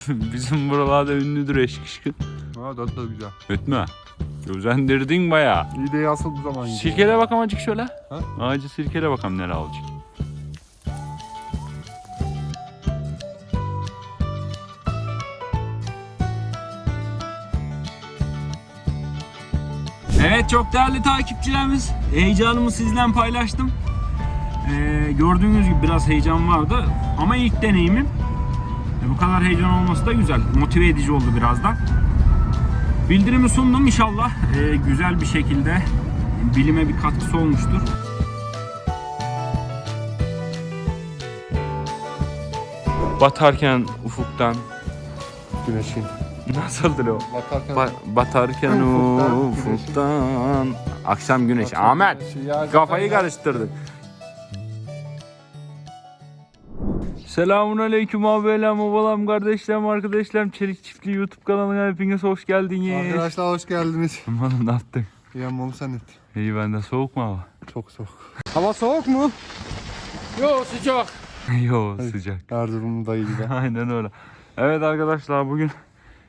Bizim buralarda ünlüdür eşkışkın. Ha tadı da güzel. Ötme. Özendirdin bayağı. İyi de asıl bu zaman gidiyor. Sirkele bakalım azıcık şöyle. Ha? Ağacı sirkele bakalım nereye alacak. Evet çok değerli takipçilerimiz. Heyecanımı sizden paylaştım. Ee, gördüğünüz gibi biraz heyecan vardı ama ilk deneyimim. E, bu kadar heyecan olması da güzel. Motive edici oldu biraz da. Bildirimi sundum inşallah e, güzel bir şekilde bilime bir katkısı olmuştur. Batarken ufuktan Güneşin. nasıldır o? Batarken. Ba- batarken Ufuktan, ufuktan akşam güneş. Ahmet kafayı karıştırdın. Selamun aleyküm abilerim, obalam, kardeşlerim, arkadaşlarım. Çelik Çiftliği YouTube kanalına hepiniz hoş geldiniz. Arkadaşlar hoş geldiniz. Aman ne yaptın? İyi oğlum sen et. İyi bende soğuk mu hava? Çok soğuk. Hava soğuk mu? Yo sıcak. Yo sıcak. Erzurum'da gibi. Aynen öyle. Evet arkadaşlar bugün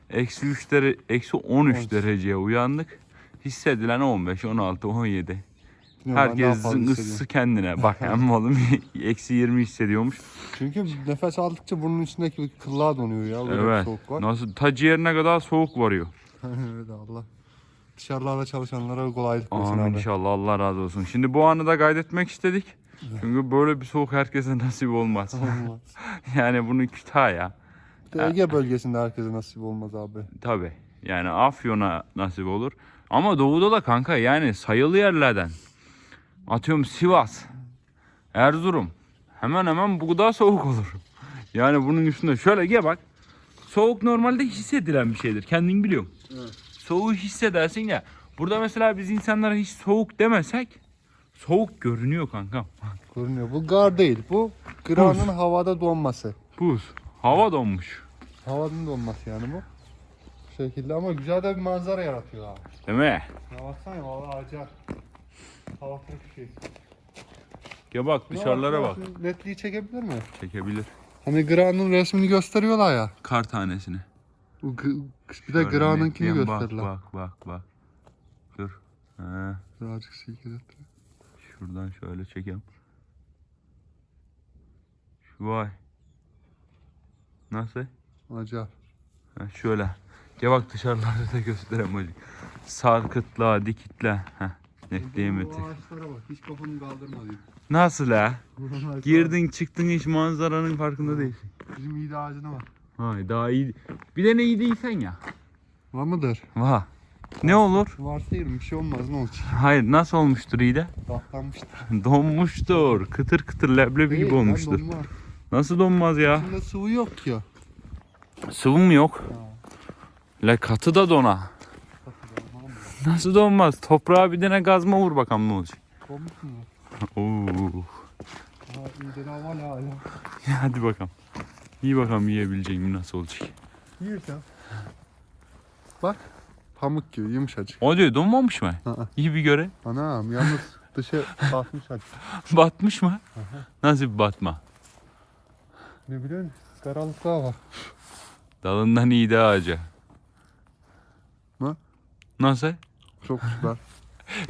eksi 3 dere, eksi 13 Evet. dereceye uyandık. Hissedilen 15, 16, 17. Bilmiyorum, Herkesin ısısı kendine. Bak hem oğlum eksi 20 hissediyormuş. Çünkü nefes aldıkça burnun içindeki kıllar donuyor ya. Böyle bir Evet. soğuk var. Nasıl ta ciğerine kadar soğuk varıyor. evet Allah. Dışarılarda çalışanlara kolaylık versin Amin abi. inşallah Allah razı olsun. Şimdi bu anı da kaydetmek istedik. Çünkü böyle bir soğuk herkese nasip olmaz. Olmaz. yani bunu Kütahya. Ege bölgesinde herkese nasip olmaz abi. Tabi. Yani Afyon'a nasip olur. Ama doğuda da kanka yani sayılı yerlerden. Atıyorum Sivas, Erzurum. Hemen hemen bu daha soğuk olur. Yani bunun üstünde şöyle gel bak. Soğuk normalde hissedilen bir şeydir. Kendin biliyorsun. Evet. Soğuğu hissedersin ya. Burada mesela biz insanlara hiç soğuk demesek soğuk görünüyor kanka. Görünüyor. Bu gar değil. Bu granın havada donması. Buz. Hava donmuş. Havanın donması yani bu. Bu şekilde ama güzel de bir manzara yaratıyor abi. Değil mi? Ya baksana ya valla acayip. Hava bir şey. Gel bak dışarılara bak. Netliği çekebilir mi? Çekebilir. Hani Gran'ın resmini gösteriyorlar ya. Kar tanesini. Bu bir de Şöyle Gran'ınkini netleyen gösterirler. Bak bak bak bak. Dur. Ha, Birazcık silkelet. şuradan şöyle çekeyim. Vay. Nasıl? Acayip. Ha, şöyle. Gel bak dışarılarda da göstereyim hacı. Sarkıtla, dikitla. Heh, netleyemedik. Ağaçlara bak. Hiç kafanı kaldırma diyor. Nasıl ha? Girdin çıktın hiç manzaranın farkında değilsin. Bizim iyi de ağacına bak. Hay daha iyi. Bir de ne iyi değilsen ya. Var mıdır? Va. Ne olur? Varsa yerim bir şey olmaz ne olacak? Hayır nasıl olmuştur iyi de? Tatlanmıştır. Donmuştur. Kıtır kıtır leblebi gibi lan, olmuştur. Nasıl donmaz ya? İçinde sıvı yok ki. Sıvı mı yok? La katı da dona. Nasıl donmaz? Toprağa bir tane gazma vur bakalım ne olacak. Donmuş mu? Oo. Ha hala. Ya hadi bakalım. İyi bakalım yiyebileceğim nasıl olacak. Yiyirsen. Bak. Pamuk gibi yumuşacık. O diyor donmamış mı? İyi bir göre. Anam yalnız dışı basmış hadi. Batmış mı? Nasıl bir batma? Ne biliyorsun? Karalıklar var. Dalından iyi de ağaca. Ne? Nasıl? Çok süper.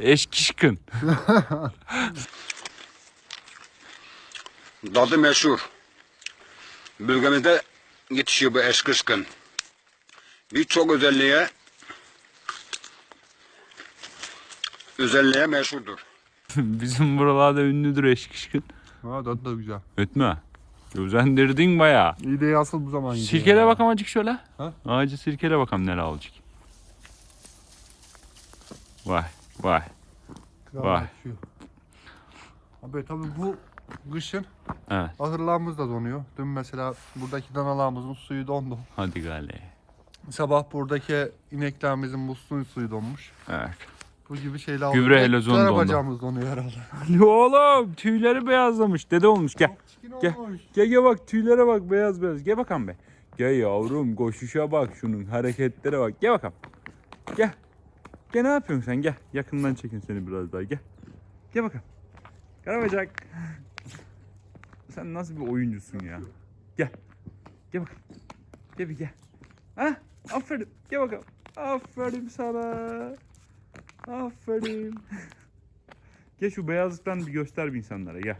Eşkişkın. Dadı meşhur. Bölgemizde yetişiyor bu eşkışkın. Birçok özelliğe özelliğe meşhurdur. Bizim buralarda ünlüdür eşkişkın. ha tadı da güzel. Ötme. Özendirdin bayağı. İyi de asıl bu zaman. Sirkele bakalım azıcık şöyle. Ha? Ağacı sirkele bakalım nereye alacak. Vay vay. Kral Vay. açıyor. Abi tabii bu kışın Evet ahırlarımız da donuyor. Dün mesela buradaki danalarımızın suyu dondu. hadi gale. Sabah buradaki ineklerimizin musluğun suyu donmuş. Evet. Bu gibi şeyler Gübre oluyor. helezon Kara dondu. bacağımız donuyor herhalde. Oğlum tüyleri beyazlamış. Dede olmuş gel. Gel. olmuş. Gel gel bak tüylere bak beyaz beyaz. Gel bakalım be. Gel yavrum koşuşa bak şunun hareketlere bak. Gel bakalım. Gel. Gel ne yapıyorsun sen gel. Yakından çekin seni biraz daha gel. Gel bakalım. Karabacak. Sen nasıl bir oyuncusun ya. Gel. Gel bakalım. Gel bir gel. Ha? Aferin. Gel bakalım. Aferin sana. Aferin. gel şu beyazlıktan bir göster bir insanlara gel.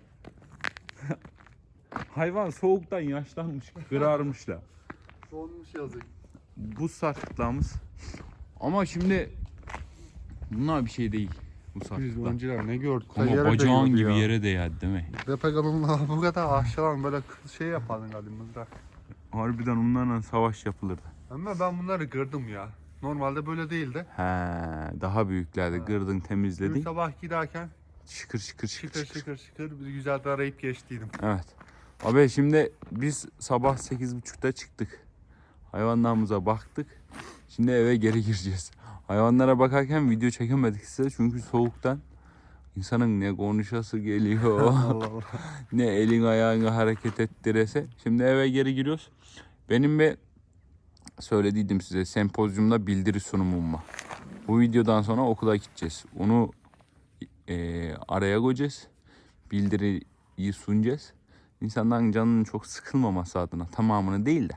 Hayvan soğuktan yaşlanmış, kırarmış da. Sonmuş yazık. Bu sarkıtlarımız. Ama şimdi bunlar bir şey değil. Bu Biz önceden ne gördük? Ama Yere bacağın değiyordu gibi ya. yere değerdi değil mi? Depegalon'la bu kadar aşağıdan böyle şey yapardın galiba mızrak. Harbiden onlarla savaş yapılırdı. Ama ben bunları kırdım ya. Normalde böyle değildi. He, daha büyüklerdi. Ha. Gırdın Dün temizledin. sabah giderken Şıkır şıkır şıkır şıkır şıkır. şıkır şıkır bir güzel de arayıp geçtiydim. Evet. Abi şimdi biz sabah 8.30'da çıktık. Hayvanlarımıza baktık. Şimdi eve geri gireceğiz. Hayvanlara bakarken video çekemedik size çünkü soğuktan insanın ne konuşası geliyor. Allah Allah. ne elin ayağını hareket ettirese. Şimdi eve geri giriyoruz. Benim bir söylediydim size sempozyumda bildiri sunumum var. Bu videodan sonra okula gideceğiz. Onu eee, araya koyacağız. Bildiriyi sunacağız. İnsanların canının çok sıkılmaması adına tamamını değil de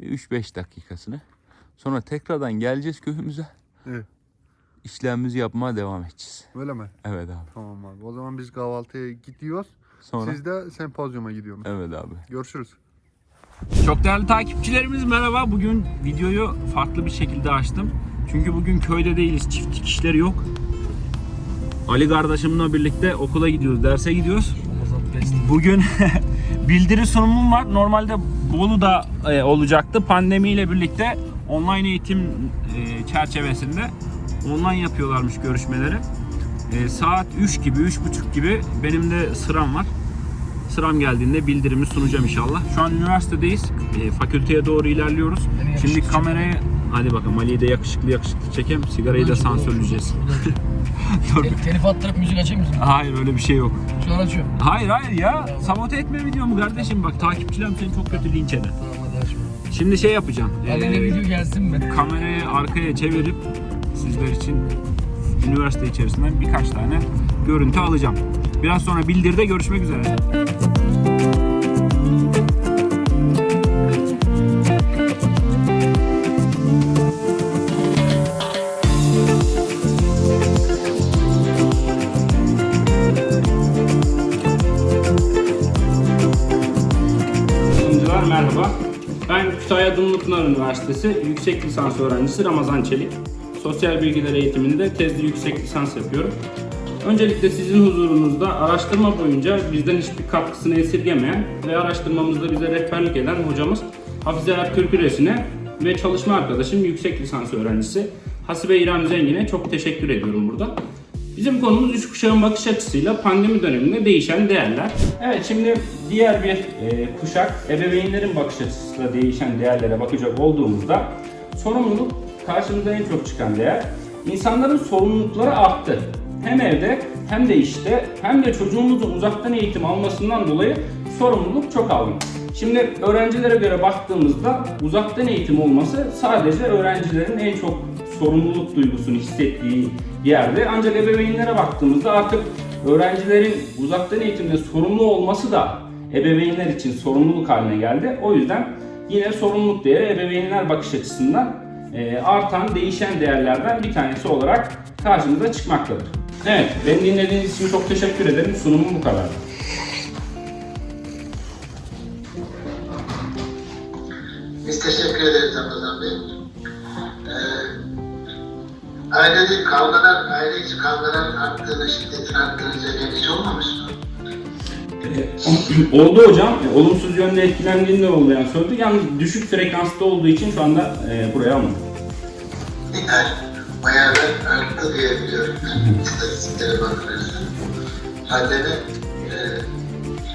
bir 3-5 dakikasını. Sonra tekrardan geleceğiz köyümüze. Evet. İşlemimizi yapmaya devam edeceğiz. Öyle mi? Evet abi. Tamam abi. O zaman biz kahvaltıya gidiyoruz. Sonra Siz de sempozyuma gidiyorsunuz. evet abi. Görüşürüz. Çok değerli takipçilerimiz merhaba. Bugün videoyu farklı bir şekilde açtım. Çünkü bugün köyde değiliz. Çiftlik işleri yok. Ali kardeşimle birlikte okula gidiyoruz, derse gidiyoruz. Bugün bildiri sunumum var. Normalde Bolu'da e, olacaktı. Pandemiyle birlikte online eğitim e, çerçevesinde online yapıyorlarmış görüşmeleri. E, saat 3 gibi, 3.30 gibi benim de sıram var. Sıram geldiğinde bildirimi sunacağım inşallah. Şu an üniversitedeyiz. E, fakülteye doğru ilerliyoruz. Şimdi kamerayı hadi bakalım Ali'yi de yakışıklı yakışıklı çekelim. Sigarayı da sansürleyeceğiz. Dur. Te- Telif attırıp müzik açayım mısın? Hayır öyle bir şey yok. Şu an açıyorum. Hayır hayır ya. Sabote etme videomu kardeşim. Bak takipçilerim seni çok kötü linç eder. Tamam. Şimdi şey yapacağım. Ali'yle Ee, video gelsin mi? kamerayı arkaya çevirip sizler için üniversite içerisinden birkaç tane görüntü alacağım. Biraz sonra bildirde görüşmek üzere. Kütahya Dumlupınar Üniversitesi yüksek lisans öğrencisi Ramazan Çelik. Sosyal bilgiler eğitiminde tezli yüksek lisans yapıyorum. Öncelikle sizin huzurunuzda araştırma boyunca bizden hiçbir katkısını esirgemeyen ve araştırmamızda bize rehberlik eden hocamız Hafize Erk Türküresine ve çalışma arkadaşım yüksek lisans öğrencisi Hasibe İrem Zengin'e çok teşekkür ediyorum burada. Bizim konumuz üç kuşağın bakış açısıyla pandemi döneminde değişen değerler. Evet şimdi diğer bir e, kuşak ebeveynlerin bakış açısıyla değişen değerlere bakacak olduğumuzda sorumluluk karşımıza en çok çıkan değer. İnsanların sorumlulukları arttı. Hem evde hem de işte hem de çocuğumuzun uzaktan eğitim almasından dolayı sorumluluk çok aldım. Şimdi öğrencilere göre baktığımızda uzaktan eğitim olması sadece öğrencilerin en çok sorumluluk duygusunu hissettiği yerde. Ancak ebeveynlere baktığımızda artık öğrencilerin uzaktan eğitimde sorumlu olması da ebeveynler için sorumluluk haline geldi. O yüzden yine sorumluluk değeri ebeveynler bakış açısından e, artan, değişen değerlerden bir tanesi olarak karşımıza çıkmaktadır. Evet, beni dinlediğiniz için çok teşekkür ederim. Sunumum bu kadar. Biz teşekkür ederiz Ramazan ailede kavgalar, aile içi kavgaların arttığını, şiddetin arttığını üzerine hiç olmamış mı? E, oldu hocam. E, olumsuz yönde etkilendiğinde oldu yani söyledi. Yalnız düşük frekansta olduğu için şu anda e, buraya almadım. Yani bayağı da arttı diye biliyorum. İstatistiklere bakılırsa. Pandemi e,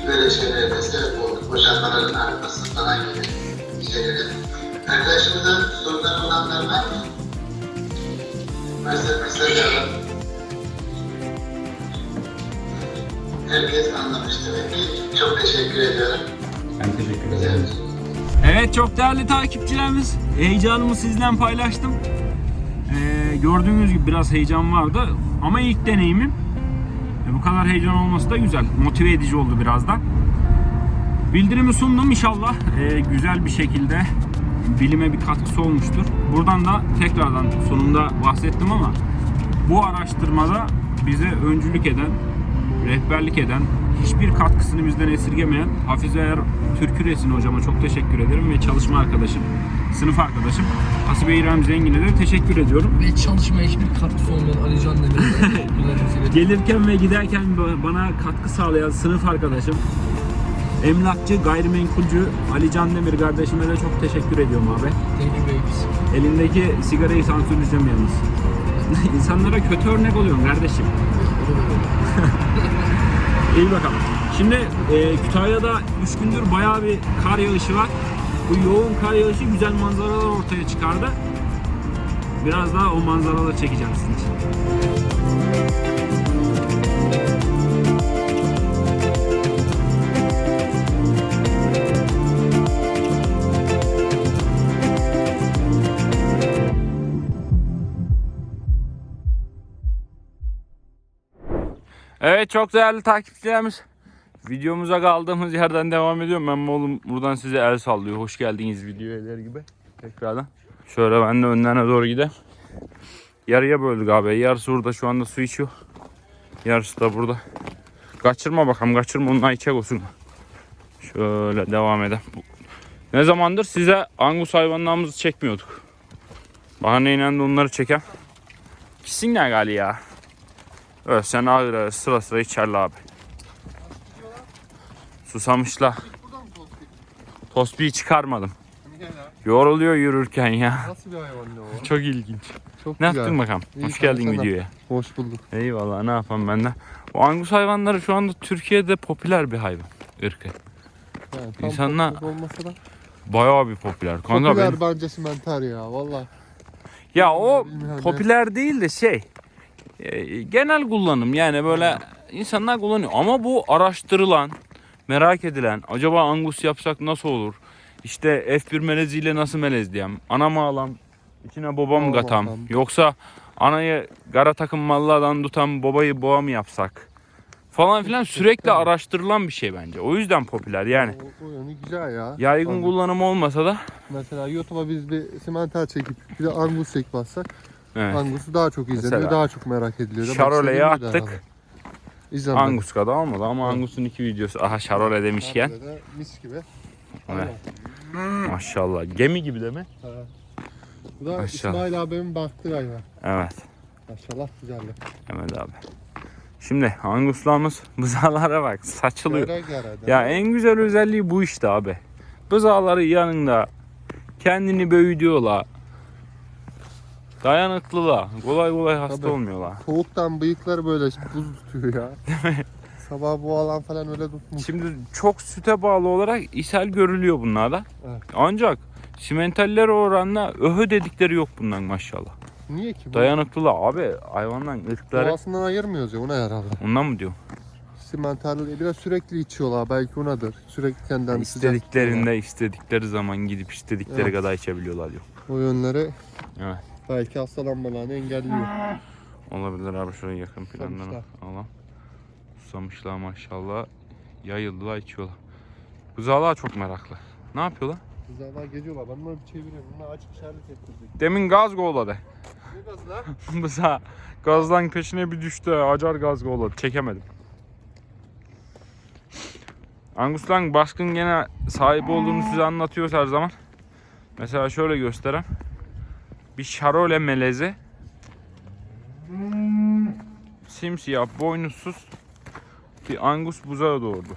böyle şeylere sebep oldu. Boşanmaların artması falan gibi şeylere. Arkadaşımızın soruları olanlar var mı? Mesela mesaj alalım. Herkes anlamış demek ki. Çok teşekkür ediyorum. Ben teşekkür ederim. Evet çok değerli takipçilerimiz. Heyecanımı sizden paylaştım. Ee, gördüğünüz gibi biraz heyecan vardı ama ilk deneyimim. E, bu kadar heyecan olması da güzel. Motive edici oldu biraz da. Bildirimi sundum inşallah e, güzel bir şekilde bilime bir katkısı olmuştur. Buradan da tekrardan sonunda bahsettim ama bu araştırmada bize öncülük eden, rehberlik eden, hiçbir katkısını bizden esirgemeyen Hafize Er Türküresin hocama çok teşekkür ederim ve çalışma arkadaşım, sınıf arkadaşım Hasibe İrem Zengin'e de teşekkür ediyorum. Ve çalışmaya hiçbir katkısı olmayan Ali Can Demir'e kullanıcı Gelirken ve giderken ba- bana katkı sağlayan sınıf arkadaşım, emlakçı, gayrimenkulcü Ali Can Demir kardeşime de çok teşekkür ediyorum abi. You babies. Elindeki sigarayı sansürleyeceğim yalnız. İnsanlara kötü örnek oluyorsun kardeşim. İyi bakalım. Şimdi e, Kütahya'da 3 gündür bayağı bir kar yağışı var. Bu yoğun kar yağışı güzel manzaralar ortaya çıkardı. Biraz daha o manzaraları çekeceğim sizin için. Evet çok değerli takipçilerimiz. Videomuza kaldığımız yerden devam ediyorum. Ben oğlum buradan size el sallıyor. Hoş geldiniz videoya der gibi. Tekrardan. Şöyle ben de önden doğru gideyim. Yarıya böldük abi. Yarısı burada şu anda su içiyor. Yarısı da burada. Kaçırma bakalım kaçırma onunla içecek olsun. Şöyle devam edelim. Ne zamandır size angus hayvanlarımızı çekmiyorduk. Bahaneyle de onları çeken. Gitsinler gali ya. Evet sen ağır ağır sıra sıra içerler abi. Susamışlar. Tosbiyi çıkarmadım. Yoruluyor yürürken ya. Nasıl bir hayvan ne o? Çok ilginç. Çok Ne güzel. yaptın bakalım? İyi, Hoş geldin sana. videoya. Hoş bulduk. Eyvallah ne yapalım ben de. Bu angus hayvanları şu anda Türkiye'de popüler bir hayvan. ırkı. Yani tam İnsanlar- olmasa da Bayağı bir popüler. Kanka popüler ben... bence simenter ya valla. Ya o popüler değil de şey. E, genel kullanım yani böyle insanlar kullanıyor. Ama bu araştırılan, merak edilen, acaba angus yapsak nasıl olur? İşte F1 meleziyle nasıl melezleyem? Ana mı alam? İçine baba mı katam? Yoksa anayı gara takım mallardan tutan babayı boğa mı yapsak? Falan filan sürekli araştırılan bir şey bence. O yüzden popüler yani. O, o yönü güzel ya. Yaygın kullanımı olmasa da Mesela YouTube'a biz bir simenter çekip bir de Angus çek bassak evet. Angus'u daha çok izleniyor, Mesela daha çok merak ediliyor. Buydu attık. İzlenmedi. Angus kadar olmadı ama Angus'un iki videosu. Aha Şarole demişken. De mis gibi. Evet. Maşallah. Gemi gibi değil mi? Ha. Bu da Maşallah. İsmail abimin baktığı hayvan. Evet. Maşallah güzeldi. Mehmet abi. Şimdi Angus'larımız bızalara bak saçılıyor. Gere de. Ya en güzel özelliği bu işte abi. Bızaları yanında kendini büyütüyorlar. Dayanıklılar. Kolay kolay hasta Tabii. olmuyorlar. Soğuktan bıyıkları böyle buz tutuyor ya. Sabah bu alan falan öyle tutmuş. Şimdi çok süte bağlı olarak ishal görülüyor bunlarda. Evet. Ancak simentaller oranla öhö dedikleri yok bundan maşallah. Niye ki? Bu Dayanıklılar abi hayvanların ırkları. Doğasından ayırmıyoruz ya ona herhalde. Ondan mı diyor? Simenterli biraz sürekli içiyorlar belki onadır. Sürekli kendilerini İstediklerinde istedikleri zaman gidip istedikleri Evet. kadar içebiliyorlar diyor. O yönleri Evet. Belki hastalanmalarını engelliyor. Olabilir abi şöyle yakın plandan alalım. Susamışlar maşallah. Yayıldılar içiyorlar. Buzağlar çok meraklı. Ne yapıyorlar? Kızlarlar geliyorlar. Ben bunları bir çeviriyorum. Bunlar açık işaret ettirdik. Demin gaz kovladı. Ne gazı lan? Buzağı gazdan peşine bir düştü. Acar gaz kovladı. Çekemedim. Angus'tan baskın gene sahip olduğunu size anlatıyoruz her zaman. Mesela şöyle göstereyim. Bir şarole melezi. Simsiyah, boynuzsuz bir angus buzağı doğurdu.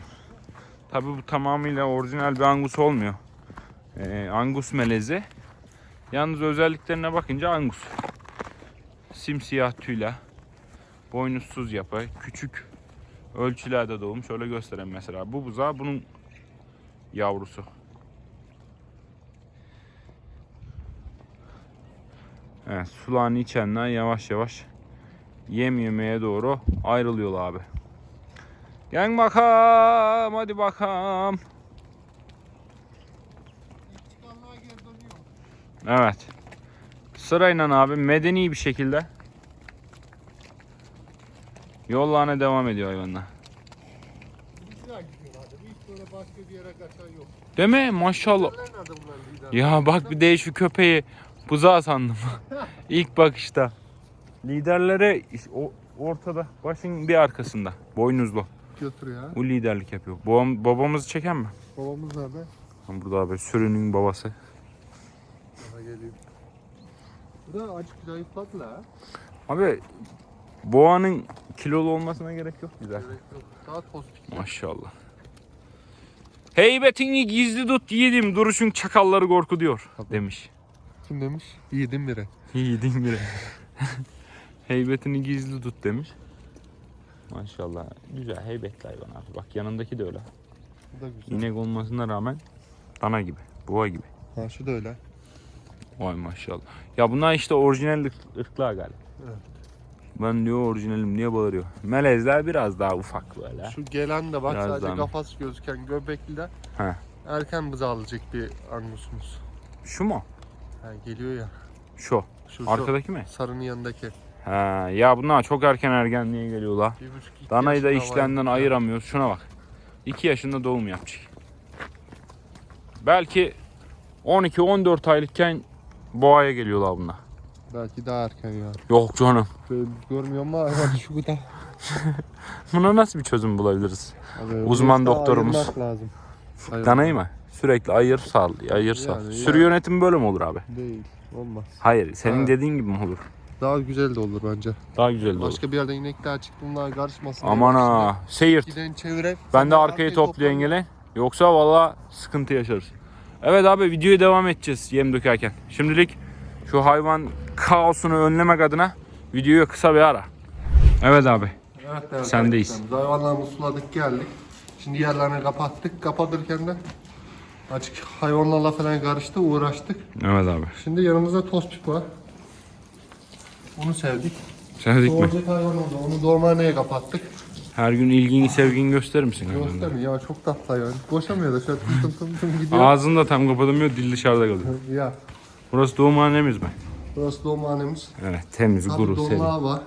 Tabi bu tamamıyla orijinal bir angus olmuyor. Ee, angus melezi. Yalnız özelliklerine bakınca angus. Simsiyah tüyle, boynuzsuz yapı, küçük ölçülerde doğmuş. Şöyle göstereyim mesela. Bu buzağı bunun yavrusu. Evet, sularını içenler yavaş yavaş yem yemeye doğru ayrılıyorlar abi. Gel bakalım, hadi bakalım. Evet. Sırayla abi medeni bir şekilde yollarına devam ediyor hayvanlar. Değil mi? Maşallah. Ya bak bir de şu köpeği buzağı sandım. İlk bakışta. Liderlere o ortada, başın bir arkasında. Boynuzlu. Götür ya. O liderlik yapıyor. Babam, babamızı çeken mi? Babamız nerede? Burada abi sürünün babası. Daha geliyor. Bu da acık zayıfladı la. Abi boğanın kilolu olmasına gerek yok güzel. Gerek yok. Daha tospik. Maşallah. Heybetini gizli tut yiğidim duruşun çakalları korkutuyor demiş. Kim demiş? Yiğidim biri. Yiğidin biri. Heybetini gizli tut demiş. Maşallah. Güzel heybetli hayvan abi. Bak yanındaki de öyle. Bu da güzel. İnek olmasına rağmen dana gibi. Boğa gibi. Ha şu da öyle. Vay maşallah. Ya bunlar işte orijinal ırk- ırklar galiba. Evet. Ben diyor orijinalim niye bağırıyor. Melezler biraz daha ufak böyle. Şu gelen de bak Biraz sadece daha- kafası gözüken göbekli de He. erken bızağlayacak bir angusumuz. Şu mu? Ha, geliyor ya. Şu. Şu, Arkadaki mi? sarının yanındaki. Ha, ya bunlar çok erken ergenliğe geliyorlar. Bir buçuk iki Danayı da yaşında var. ayıramıyoruz. Şuna bak. 2 yaşında doğum yapacak. Belki 12-14 aylıkken boğaya geliyorlar bunlar. Belki daha erken ya. Yok canım. Ben görmüyorum ama şu kadar. Buna nasıl bir çözüm bulabiliriz? Abi, Uzman doktorumuz. ayırmak lazım. Hayır, Danayı mı? Sürekli ayır sal, ayır sal. Yani Sürü ya- yönetimi böyle mi olur abi? Değil. Olmaz. Hayır, senin Ha. dediğin gibi mi olur? Daha güzel de olur bence. Daha güzel de olur. Başka bir yerde inekler çıktı bunlar karışmasın. Aman ha, seyirt. Giden çevire. Ben de arkayı toplayan gele. Yoksa valla sıkıntı yaşarız. Evet abi videoya devam edeceğiz yem dökerken. Şimdilik şu hayvan kaosunu önlemek adına videoya kısa bir ara. Evet abi. Evet, evet, Sendeyiz. arkadaşlar. Hayvanlarımızı suladık geldik. Şimdi yerlerini kapattık. Kapatırken de açık hayvanlarla falan karıştı uğraştık. Evet abi. Şimdi yanımızda tospik var. Onu sevdik. Sevdik mi? Doğacak hayvan oldu. Onu doğurmaneye kapattık. Her gün ilgini sevgini gösterir misin? hayvanlara? Göster ya çok tatlı hayvan. Boşamıyor da şöyle tım tım tım tım gidiyor. Ağzını da tam kapatamıyor, dil dışarıda kalıyor. Ya Burası doğumhanemiz mi? burası doğumhanemiz. Evet, temiz, Tabii kuru, serin. donağı var.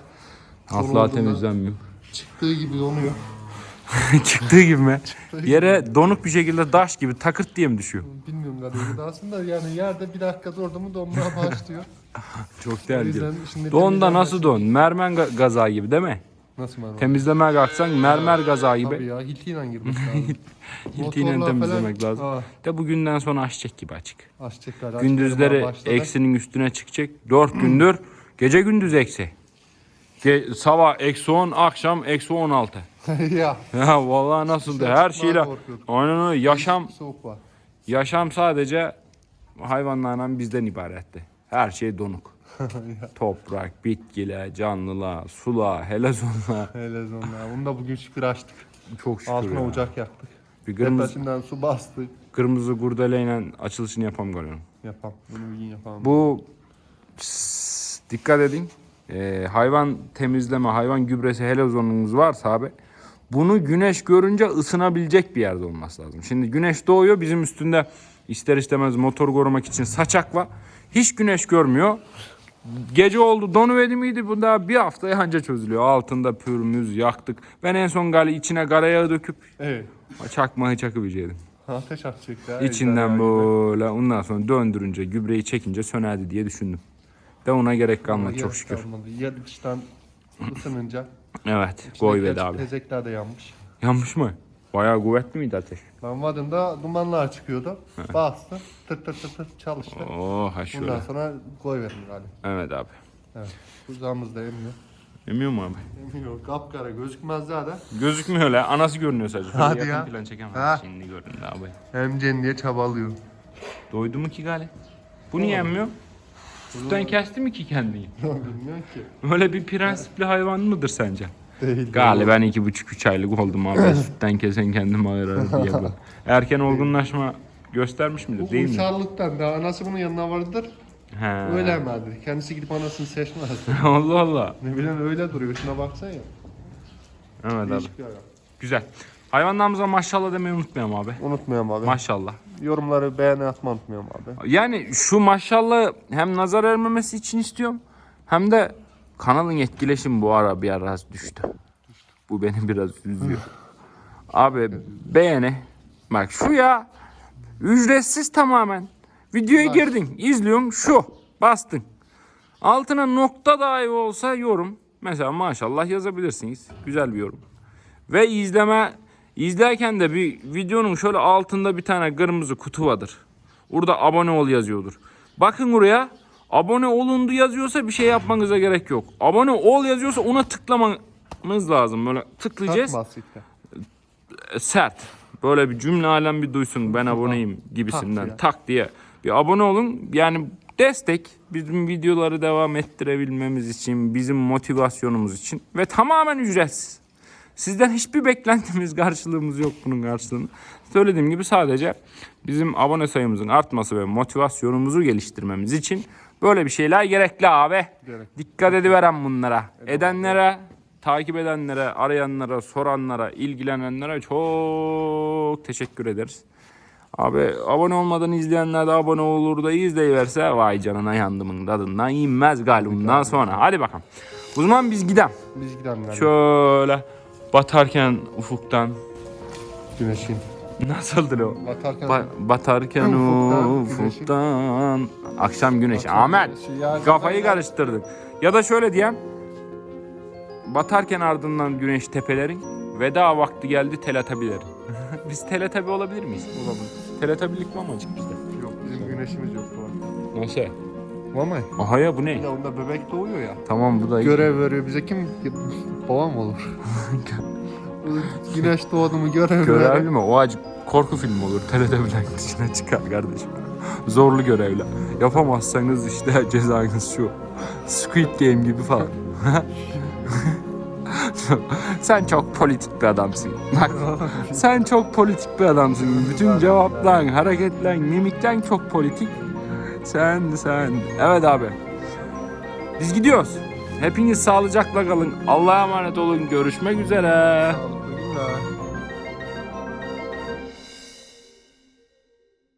Asla Donulduğunda temizlenmiyor. Çıktığı gibi donuyor. Çıktığı gibi mi? Yere donuk bir şekilde taş gibi takırt diye mi düşüyor? Bilmiyorum kadarıyla aslında yani yerde bir dakika durdu mu donmaya başlıyor. Çok değerli. yüzden şimdi Don da nasıl don? Mermer ga- gaza gibi değil mi? Nasıl merhaba? Temizlemeye kalksan mermer gaza Tabii gibi. ya hiltiyle girmiş lazım. Hiltiyle Motorlar temizlemek falan- lazım. Aa, De bugünden sonra açacak gibi açık. açmaya Gündüzleri başladı. eksinin üstüne çıkacak. 4 gündür gece gündüz eksi. Ge- sabah eksi 10, akşam eksi 16. ya. Ya vallahi nasıldı? Dışarı Her çıkmaya şeyle korkuyorduk. aynen öyle. Yaşam Soğuk var. yaşam sadece hayvanlarla bizden ibaretti. Her şey donuk. Toprak, bitkiler, canlılar, sular, helezonlar. Hele zonla. Bunu da bugün şükür açtık. Çok şükür Altına ya. ocak yaktık. Bir kırmızı, Tepesinden su bastı. kırmızı gurdeleyle açılışını yapalım galiba. Yapalım. Bunu bir gün yapalım. Bu s- dikkat edin. Ee, hayvan temizleme, hayvan gübresi helezonunuz varsa abi bunu güneş görünce ısınabilecek bir yerde olması lazım. Şimdi güneş doğuyor bizim üstünde ister istemez motor korumak için saçak var. Hiç güneş görmüyor. Gece oldu donuverdi miydi bu da bir haftaya anca çözülüyor. Altında pürmüz yaktık. Ben en son gali içine kara yağı döküp Evet. çakmayı çakıvereceğim. Ateş atacak ya. İçinden böyle ondan sonra döndürünce gübreyi çekince sönerdi diye düşündüm. De ona gerek kalmadı çok şükür. kalmadı. Ya dıştan ısınınca. Evet koy içindeki ve abi. Tezekler de yanmış. Yanmış mı? Bayağı kuvvetli miydi ateş? Ben vadimde dumanlar çıkıyordu. Bastı. Tır tır tır tır çalıştı. Oo ha şöyle. Bundan sonra koy verin galiba. Evet abi. Evet. Buzağımız da emmiyor. Emiyor mu abi? Emmiyor. Kapkara gözükmez da. Gözükmüyor öyle. Anası görünüyor sadece. Şöyle Hadi yakın ya. plan çekemem. Ha. Şimdi göründü abi. Emcen diye çabalıyor. Doydu mu ki gali? Bu niye emmiyor? Sütten kesti mi ki kendini? Bilmiyorum ki. Öyle bir prensipli hayvan mıdır sence? Değil. Gali ben iki buçuk üç aylık oldum abi. Sütten kesen kendimi ayırırım diye böyle. Erken olgunlaşma göstermiş midir? Bu Değil mi? uçarlıktan da anası bunun yanına vardır. He. Öyle emerdi. Kendisi gidip anasını seçmezdi. Allah Allah. ne bileyim öyle duruyor. Şuna baksana ya. Evet abi. Değişik bir hayvan. Güzel. Hayvanlarımıza maşallah demeyi unutmayalım abi. Unutmuyorum abi. Maşallah. Yorumları beğeni atma unutmuyorum abi. Yani şu maşallah hem nazar ermemesi için istiyorum hem de kanalın etkileşimi bu ara bir ara düştü. Bu beni biraz üzüyor. Abi beğeni, Bak şu ya. Ücretsiz tamamen. Videoya Bak. girdin, izliyorsun şu. Bastın. Altına nokta dahi olsa yorum. Mesela maşallah yazabilirsiniz. Güzel bir yorum. Ve izleme izlerken de bir videonun şöyle altında bir tane kırmızı kutu vardır. Orada abone ol yazıyordur. Bakın oraya abone olundu yazıyorsa bir şey yapmanıza gerek yok. Abone ol yazıyorsa ona tıklamanız lazım. Böyle tıklayacağız Takma siktir. sert. Böyle bir cümle alem bir duysun ben aboneyim gibisinden tak diye. Bir abone olun yani destek bizim videoları devam ettirebilmemiz için bizim motivasyonumuz için ve tamamen ücretsiz. Sizden hiçbir beklentimiz karşılığımız yok bunun karşılığını. Söylediğim gibi sadece bizim abone sayımızın artması ve motivasyonumuzu geliştirmemiz için böyle bir şeyler gerekli abi. Gerek. Dikkat ediveren bunlara. Edenlere, takip edenlere, arayanlara, soranlara, ilgilenenlere çok teşekkür ederiz. Abi abone olmadan izleyenler de abone olur da izleyiverse vay canına yandımın tadından inmez galiba bundan sonra. Hadi bakalım. O zaman biz gidelim. Biz gidelim. Şöyle batarken ufuktan Güneşin. nasıldı o? Batarken. Ba- batarken Ufuktan, ufuktan, akşam güneşi. Ahmet Güneşi kafayı karıştırdın. Ya da şöyle diyeyim. Batarken ardından güneş tepelerin veda vakti geldi teletabilerin. Biz teletabi olabilir miyiz? Olabilir. Teletabilik var mı acık bizde? Yok bizim güneşimiz yok bu arada. Nasıl? Mı? Aha ya bu ne? Ya onda bebek doğuyor ya. Tamam bu da Görev veriyor bize kim? Babam olur. Güneş doğdu mu görev Görevli veriyor. mi? O acık korku filmi olur. Teletabilen dışına çıkar kardeşim. Zorlu görevler. Yapamazsanız işte cezanız şu. Squid Game gibi falan. sen çok politik bir adamsın. Bak, sen çok politik bir adamsın. Bütün cevapların, hareketlerin, mimiklerin çok politik. Sen, sen. Evet abi. Biz gidiyoruz. Hepiniz sağlıcakla kalın. Allah'a emanet olun. Görüşmek üzere. Günler.